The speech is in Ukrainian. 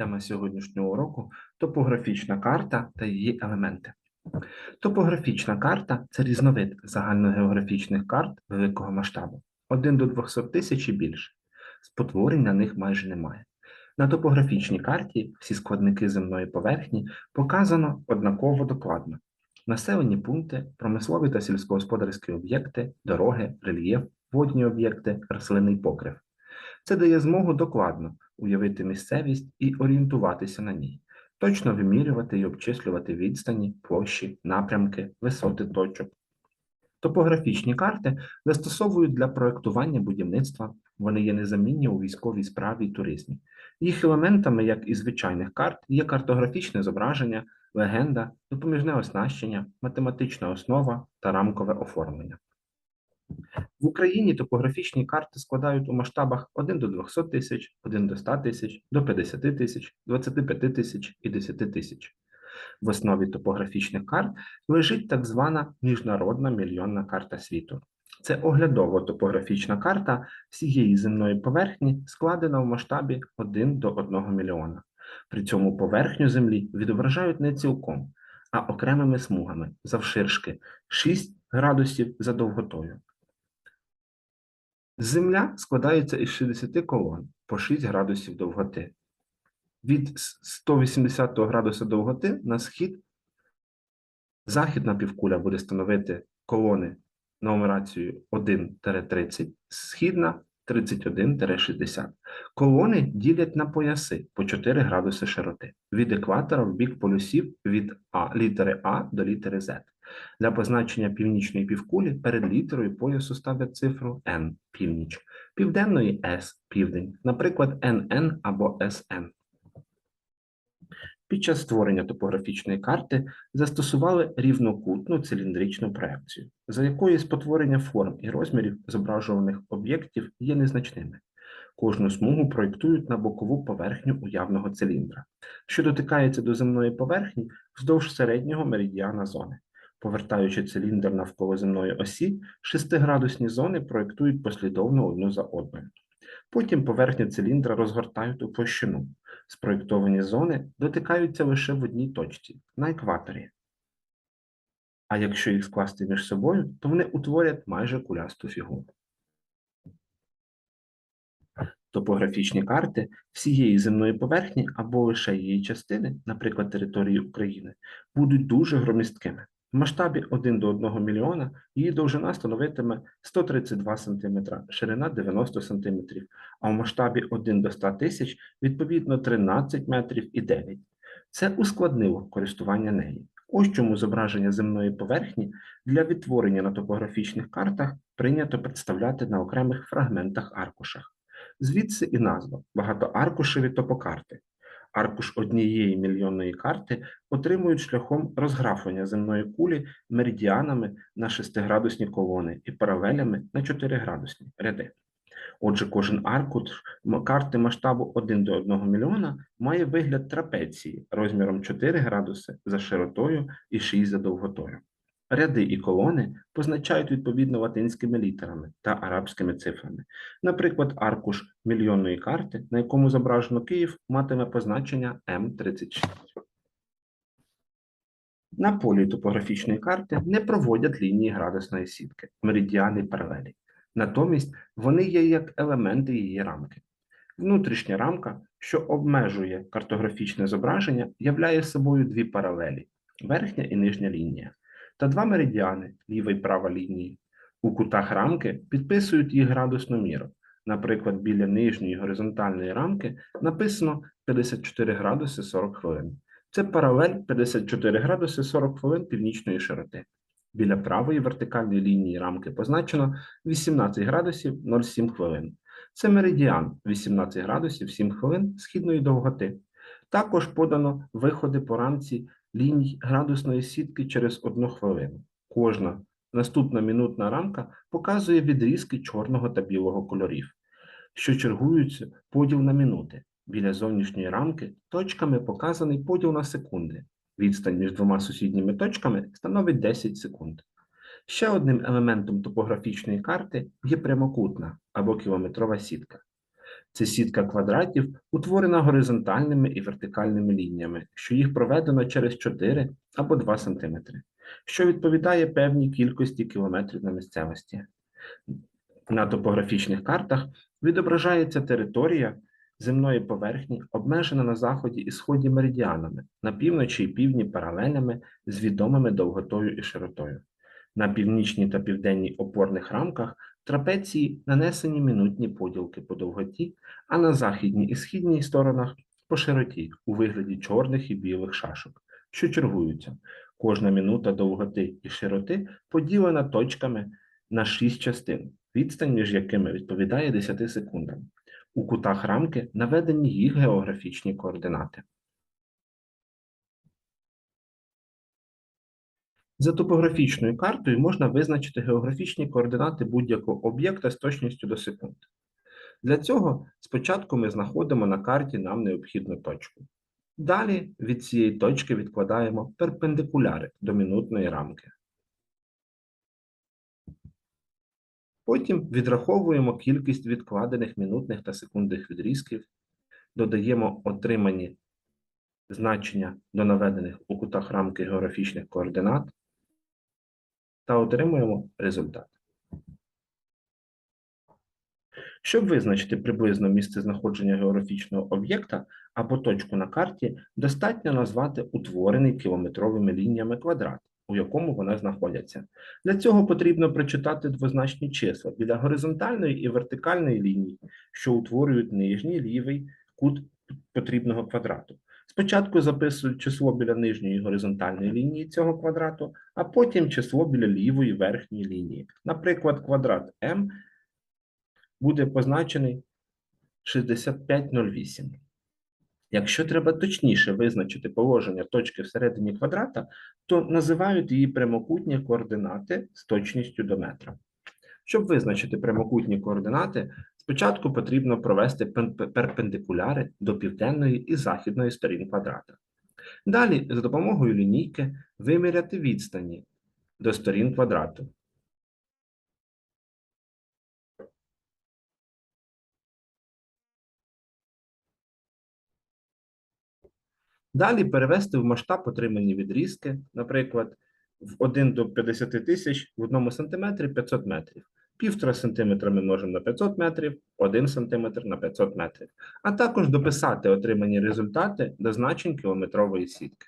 Тема сьогоднішнього уроку топографічна карта та її елементи. Топографічна карта це різновид загальногеографічних карт великого масштабу 1 до 200 тисяч і більше. Спотворень на них майже немає. На топографічній карті всі складники земної поверхні показано однаково докладно. Населені пункти, промислові та сільськогосподарські об'єкти, дороги, рельєф, водні об'єкти, рослинний покрив. Це дає змогу докладно уявити місцевість і орієнтуватися на ній, точно вимірювати і обчислювати відстані, площі, напрямки, висоти точок. Топографічні карти застосовують для проектування будівництва, вони є незамінні у військовій справі і туризмі. Їх елементами, як і звичайних карт, є картографічне зображення, легенда, допоміжне оснащення, математична основа та рамкове оформлення. В Україні топографічні карти складають у масштабах 1 до 200 тисяч, 1 до 100 тисяч, до 50 тисяч, 25 тисяч і 10 тисяч. В основі топографічних карт лежить так звана міжнародна мільйонна карта світу. Це оглядово топографічна карта всієї земної поверхні, складена в масштабі 1 до 1 мільйона. При цьому поверхню Землі відображають не цілком, а окремими смугами завширшки 6 градусів за довготою. Земля складається із 60 колон по 6 градусів довготи. Від 180 градуса довготи на схід західна півкуля буде становити колони нумерацією 1-30, східна 31-60. Колони ділять на пояси по 4 градуси широти від екватора в бік полюсів від А, літери А до літери Z. Для позначення північної півкулі перед літерою поясу ставлять цифру N – північ, південної S – південь, наприклад, NN або SN. Під час створення топографічної карти застосували рівнокутну циліндричну проекцію, за якою спотворення форм і розмірів зображуваних об'єктів є незначними. Кожну смугу проєктують на бокову поверхню уявного циліндра, що дотикається до земної поверхні вздовж середнього меридіана зони. Повертаючи циліндр навколо земної осі, шестиградусні зони проєктують послідовно одну за одною. Потім поверхню циліндра розгортають у площину. Спроєктовані зони дотикаються лише в одній точці на екваторі. А якщо їх скласти між собою, то вони утворять майже кулясту фігуру. Топографічні карти всієї земної поверхні або лише її частини, наприклад, території України, будуть дуже громісткими. В масштабі 1 до 1 мільйона її довжина становитиме 132 см, ширина 90 см, а в масштабі 1 до 100 тисяч відповідно 13 метрів і 9. Це ускладнило користування нею. Ось чому зображення земної поверхні для відтворення на топографічних картах прийнято представляти на окремих фрагментах аркушах. Звідси і назва багатоаркушеві топокарти. Аркуш однієї мільйонної карти отримують шляхом розграфлення земної кулі меридіанами на 6-градусні колони і паралелями на 4-градусні ряди. Отже, кожен аркуш карти масштабу 1 до 1 мільйона має вигляд трапеції розміром 4 градуси за широтою і 6 за довготою. Ряди і колони позначають відповідно латинськими літерами та арабськими цифрами. Наприклад, аркуш мільйонної карти, на якому зображено Київ, матиме позначення М36. На полі топографічної карти не проводять лінії градусної сітки, меридіани паралелі. Натомість вони є як елементи її рамки. Внутрішня рамка, що обмежує картографічне зображення, являє собою дві паралелі верхня і нижня лінія та два меридіани ліва і права лінії. У кутах рамки підписують їх градусну міру. Наприклад, біля нижньої горизонтальної рамки написано 54 градуси 40 хвилин. Це паралель 54 градуси 40 хвилин північної широти. Біля правої вертикальної лінії рамки позначено 18 градусів 07 хвилин. Це меридіан 18 градусів 7 хвилин східної довготи. Також подано виходи по рамці ліній градусної сітки через одну хвилину. Кожна наступна минутна рамка показує відрізки чорного та білого кольорів, що чергуються поділ на минути. Біля зовнішньої рамки точками показаний поділ на секунди. Відстань між двома сусідніми точками становить 10 секунд. Ще одним елементом топографічної карти є прямокутна або кілометрова сітка. Це сітка квадратів, утворена горизонтальними і вертикальними лініями, що їх проведено через 4 або 2 см, що відповідає певній кількості кілометрів на місцевості. На топографічних картах відображається територія земної поверхні, обмежена на заході і сході меридіанами, на півночі і півдні паралелями з відомими довготою і широтою. На північній та південній опорних рамках трапеції нанесені минутні поділки по довготі, а на західній і східній сторонах по широті у вигляді чорних і білих шашок, що чергуються. Кожна минута довготи і широти поділена точками на 6 частин, відстань між якими відповідає 10 секундам. У кутах рамки наведені їх географічні координати. За топографічною картою можна визначити географічні координати будь-якого об'єкта з точністю до секунд. Для цього спочатку ми знаходимо на карті нам необхідну точку. Далі від цієї точки відкладаємо перпендикуляри до минутної рамки. Потім відраховуємо кількість відкладених минутних та секундних відрізків, додаємо отримані значення до наведених у кутах рамки географічних координат та отримуємо результат. Щоб визначити приблизно місце знаходження географічного об'єкта або точку на карті, достатньо назвати утворений кілометровими лініями квадрат, у якому вони знаходяться. Для цього потрібно прочитати двозначні числа біля горизонтальної і вертикальної лінії, що утворюють нижній лівий кут потрібного квадрату. Спочатку записують число біля нижньої горизонтальної лінії цього квадрату, а потім число біля лівої верхньої лінії. Наприклад, квадрат m буде позначений 6508. Якщо треба точніше визначити положення точки всередині квадрата, то називають її прямокутні координати з точністю до метра. Щоб визначити прямокутні координати, спочатку потрібно провести перпендикуляри до південної і західної сторін квадрата. Далі, за допомогою лінійки, виміряти відстані до сторін квадрату. Далі перевести в масштаб отримані відрізки, наприклад, в 1 до 50 тисяч в одному сантиметрі 500 метрів. Півтора сантиметра ми можемо на 500 метрів, 1 сантиметр на 500 метрів, а також дописати отримані результати до значень кілометрової сітки.